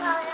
Bye.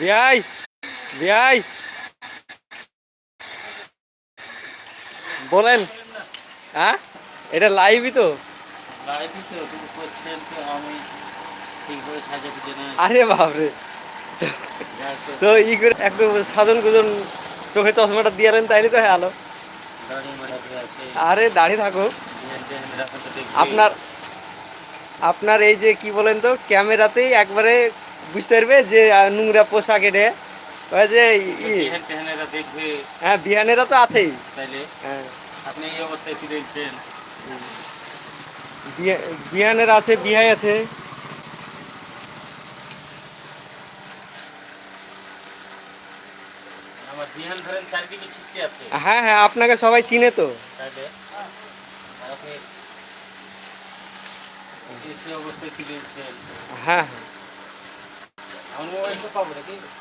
বিয়াই বিয়াই বলেন হ্যাঁ এটা লাইভই তো? আরে বাপরে। তো। ই করে একটু সাধন কুজন চোখে চশমাটা দিয়ে দেন তাইলে তো মারাতে আছে। আরে দাঁড়িয়ে থাকো। আপনার আপনার এই যে কি বলেন তো ক্যামেরাতেই একবারে বুঝতে পারবে যে নোংরা পোশাক এটা। ওই যে দেখবে। হ্যাঁ বিহানেরা তো আছেই। তাইলে? হ্যাঁ। আপনি এই অবস্থায় ফিরেছেন বিহানের আছে বিহাই আছে। হ্যাঁ হ্যাঁ আপনাকে সবাই চিনে তো। হ্যাঁ হ্যাঁ আমার মোবাইল তো পাবো নাকি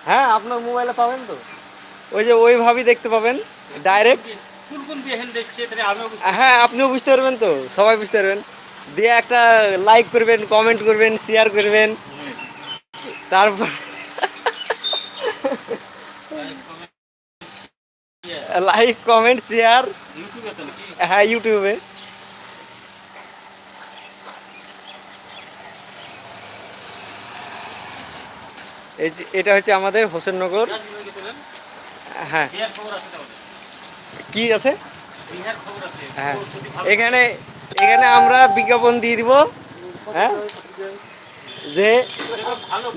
হ্যাঁ আপনার মোবাইলে পাবেন তো। ওই যে ওইভাবেই দেখতে পাবেন ডাইরেক্ট হ্যাঁ আপনিও বুঝতে পারবেন তো সবাই বুঝতে পারবেন। দিয়ে একটা লাইক করবেন কমেন্ট করবেন শেয়ার করবেন। তারপর লাইক কমেন্ট শেয়ার হ্যাঁ ইউটিউবে এই যে এটা হচ্ছে আমাদের হোসেননগর। হ্যাঁ। কি আছে? হ্যাঁ। এখানে এখানে আমরা বিজ্ঞাপন দিয়ে দিব। হ্যাঁ। যে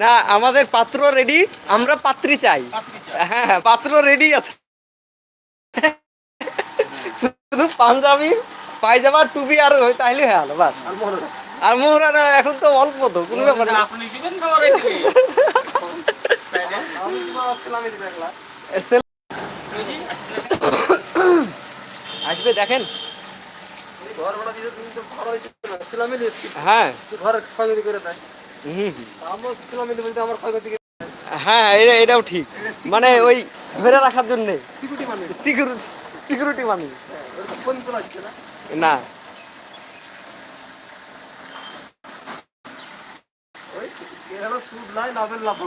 না আমাদের পাত্র রেডি আমরা পাত্রী চাই। হ্যাঁ হ্যাঁ, পাত্র রেডি আছে। শুধু পাঞ্জাবি পায়জামা টুপি আর তাইলে হয়ে গেল বাস। আর মোহরানা এখন তো অল্প তো কোনো ব্যাপার না। আসবে দেখেন। হ্যাঁ। হ্যাঁ এটা এটাও ঠিক। মানে ওই ধরে রাখার জন্যে। সিকিউরিটি মানে সিকিউরিটি না। সুদ নাই লাভের লাভ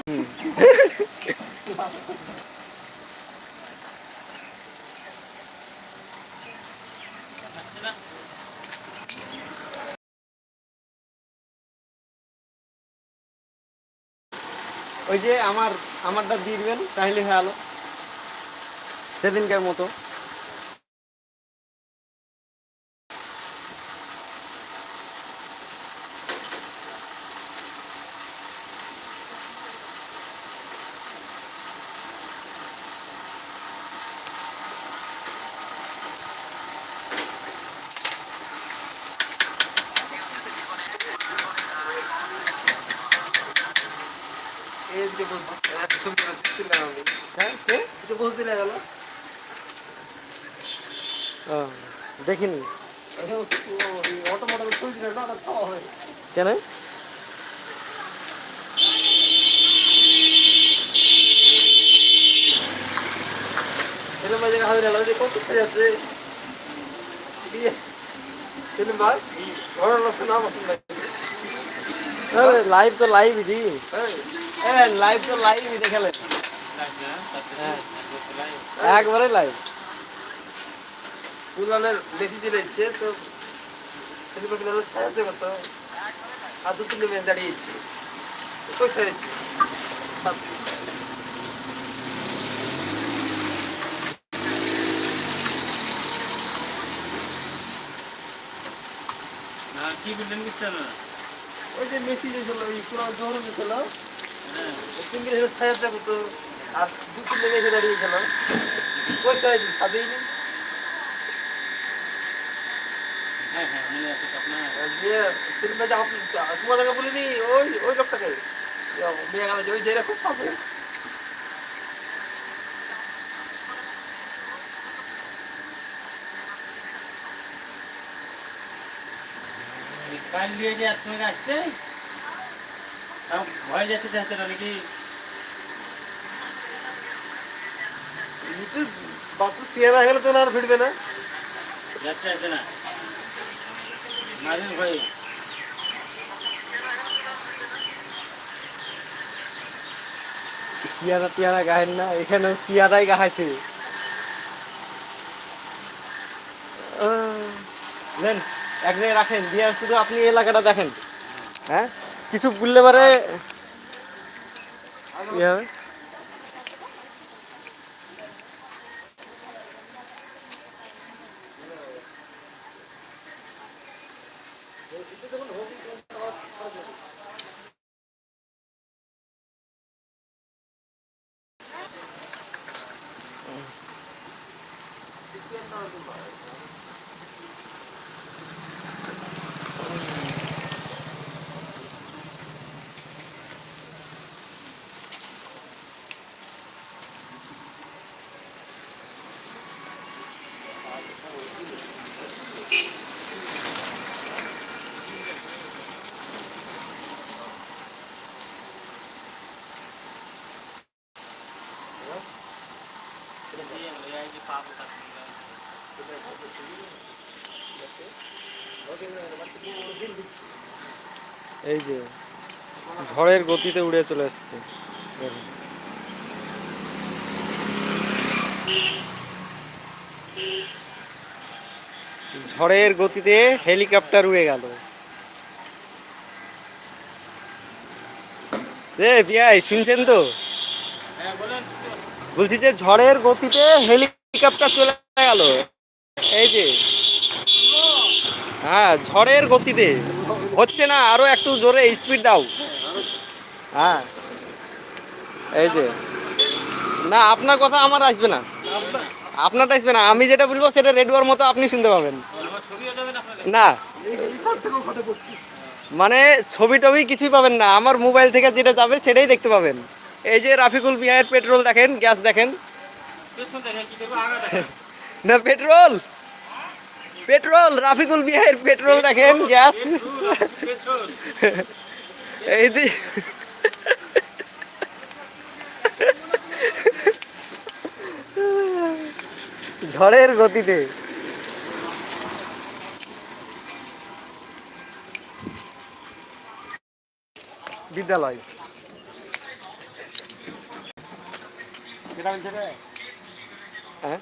ওই যে আমার আমারটা দিয়ে দিবেন তাহলে হয়ে আলো। সেদিনকার মতো এই যে বলছি এত ছবি তুলে আমি হ্যাঁ কে? এটা বলতে গেল ও, দেখিনি। হয়। কেন? সেলিম ভাই হবে কত যাচ্ছে লোক না পছন্দ লাইভ তো লাইভই জি। হ্যাঁ লাইভ তো লাইভই দেখালে লাগবে না, তাতে হ্যাঁ। একবার লাইভ ফুলানের বেশি দিলে ইচ্ছে তো আর দু দাঁড়িয়েছে। কই সাহায্য কি না ওই যে মেসি যে ছিল ওই পুরো জোহর যে ছিল হেলে সাহায্য করতো আর দু তিনটে ম্যাচে দাঁড়িয়েছিল কই সাহায্য সাদেই নেই হ্যাঁ হ্যাঁ মনে আছে তো আপনার। যে সিনেমা যে আপনি তোমাদেরকে বলিনি ওই ওই লোকটাকে। মেয়ে গেল ওই যে খুব পাবে কাল দিয়ে যে আপনাকে আসছে? ভয় বাচ্চা হয়ে গেলে তো না আর ফিরবে না। যাচ্ছে আছে না। মাঝে ভয় সিয়ারা টিয়ারা গায়েন না এখানেও সিয়ারাই গাহাইছে। নেন এক জায়গায় রাখেন দিয়ে শুধু আপনি এলাকাটা দেখেন। হ্যাঁ? কিছু বললে পারে কি হবে। এই যে, ঝড়ের গতিতে উড়ে চলে আসছে। ঝড়ের গতিতে হেলিকপ্টার উড়ে গেল। শুনছেন তো? বলছি যে ঝড়ের গতিতে হেলিকপ্টার চলে গেল। এই যে হ্যাঁ ঝড়ের গতিতে। হচ্ছে না আরও একটু জোরে স্পিড দাও। হ্যাঁ। এই যে। না আপনার কথা আমার আসবে না। আপনারটা আসবে না। আমি যেটা বলব সেটা রেডিওর মতো আপনি শুনতে পাবেন। না। মানে ছবি টবি কিছুই পাবেন না। আমার মোবাইল থেকে যেটা যাবে সেটাই দেখতে পাবেন। এই যে রাফিকুল বিহায়ের পেট্রোল দেখেন গ্যাস দেখেন। না পেট্রোল পেট্রোল রাফিকুল বিহায়ের পেট্রোল দেখেন গ্যাস। এই যে ঝড়ের গতিতে। বিদ্যালয়। হ্যাঁ?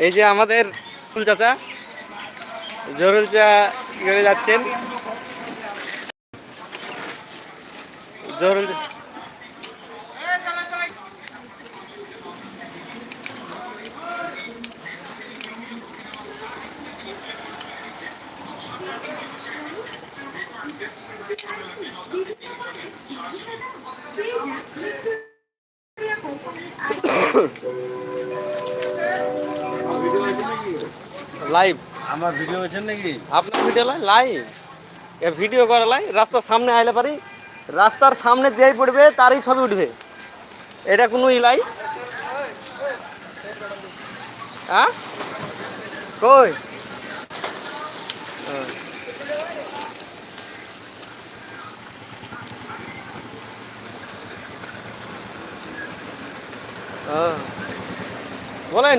এই যে আমাদের ফুল চাচা জরুল চা করে যাচ্ছেন? জরুল লাইভ আমার ভিডিও হয়েছে নাকি? আপনার ভিডিও লাই লাইভ এ ভিডিও করা লাই রাস্তার সামনে আইলে পারি। রাস্তার সামনে যেই পড়বে তারই ছবি উঠবে। এটা কোনো ইলাই হ্যাঁ? কই। ও। বলেন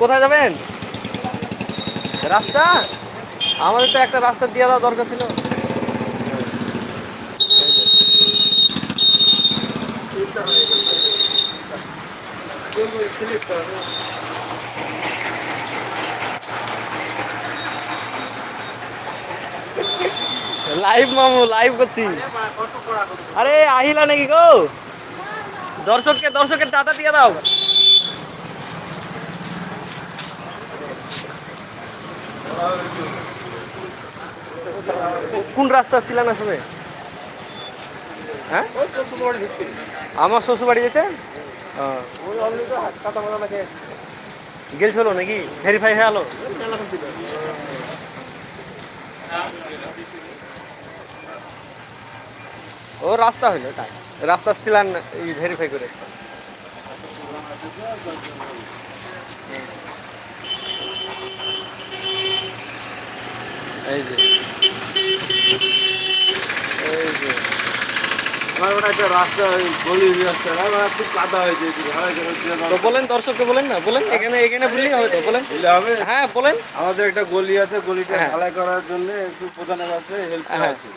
কোথায় যাবেন? রাস্তা? আমাদের তো একটা রাস্তা দিয়ে দেওয়া দরকার ছিল। লাইভ মামু লাইভ করছি। আরে আহিলা নাকি গো? দর্শককে, দর্শকের টাটা দিয়ে দাও। কোন রাস্তা ছিল না শুনে? হ্যাঁ? আমার শ্বশুর বাড়ি যেতে গেলছিল নাকি? ভেরিফাই হয়ে আলো ও রাস্তা হইল তাই রাস্তা ছিলান ভেরিফাই করে এই যে। এই যে। আমার ওটা একটা রাস্তা গলি রাস্তা আমার খুব কাদা হয়েছে তো বলেন দর্শককে বলেন না? বলেন এখানে এখানে বললেই হবে তো বলেন। হবে? হ্যাঁ বলেন। আমাদের একটা গলি আছে গলিটা হ্যাঁ। ঢালাই করার জন্য একটু প্রধানের কাছে হেল্প হ্যাঁ। আছে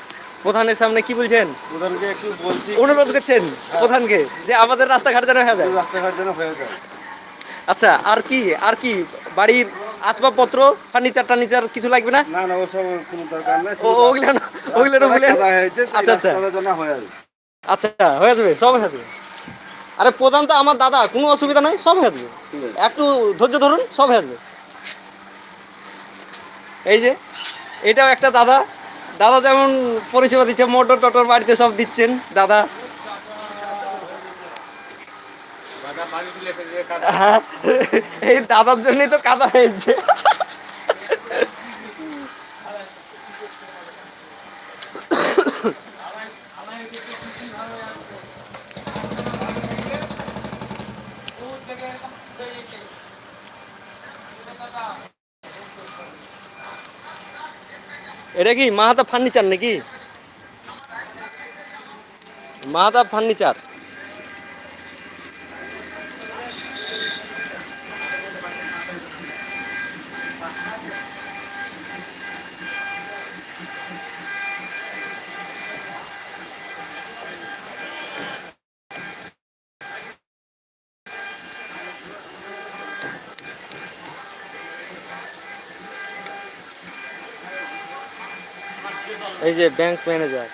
প্রধানের সামনে কি বলছেন? প্রধানকে একটু বলছি। অনুরোধ করছেন প্রধানকে যে আমাদের রাস্তাঘাট যেন হয়ে যায়। রাস্তাঘাট যেন হয়ে যায়। আচ্ছা আর কি আর কি বাড়ির আসবাবপত্র ফার্নিচার টার্নিচার কিছু লাগবে না? না না ওসব কোনো দরকার নেই ওগুলো না ওগুলো না বলে কাদা হয়েছে আচ্ছা, আচ্ছা। হয়ে আচ্ছা হয়ে যাবে সব হয়ে যাবে। আরে প্রধান তো আমার দাদা কোনো অসুবিধা নাই সব হয়ে যাবে। একটু ধৈর্য ধরুন সব হয়ে যাবে। এই যে এটাও একটা দাদা। দাদা যেমন পরিষেবা দিচ্ছে মোটর টটর বাড়িতে সব দিচ্ছেন দাদা। হ্যাঁ এই দাদার জন্যই তো কাদা হয়েছে। এটা কি? মাহাতা ফার্নিচার নাকি? মাহাতা ফার্নিচার। এই যে ব্যাংক ম্যানেজার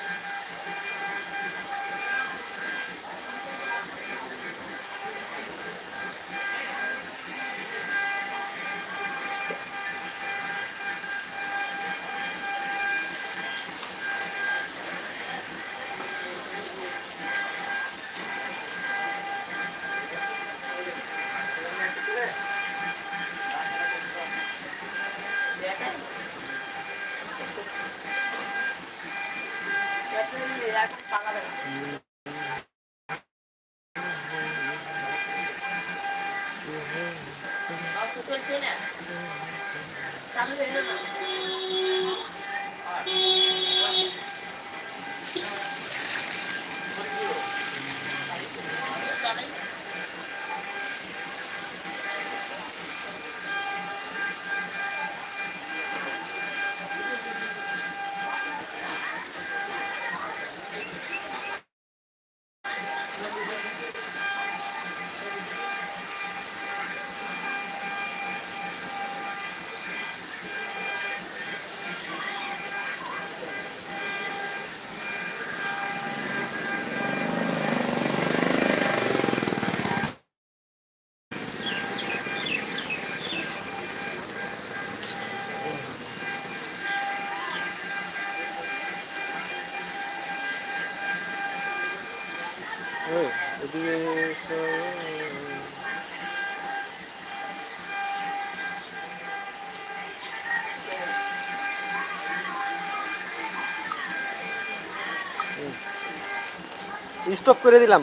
স্টপ করে দিলাম।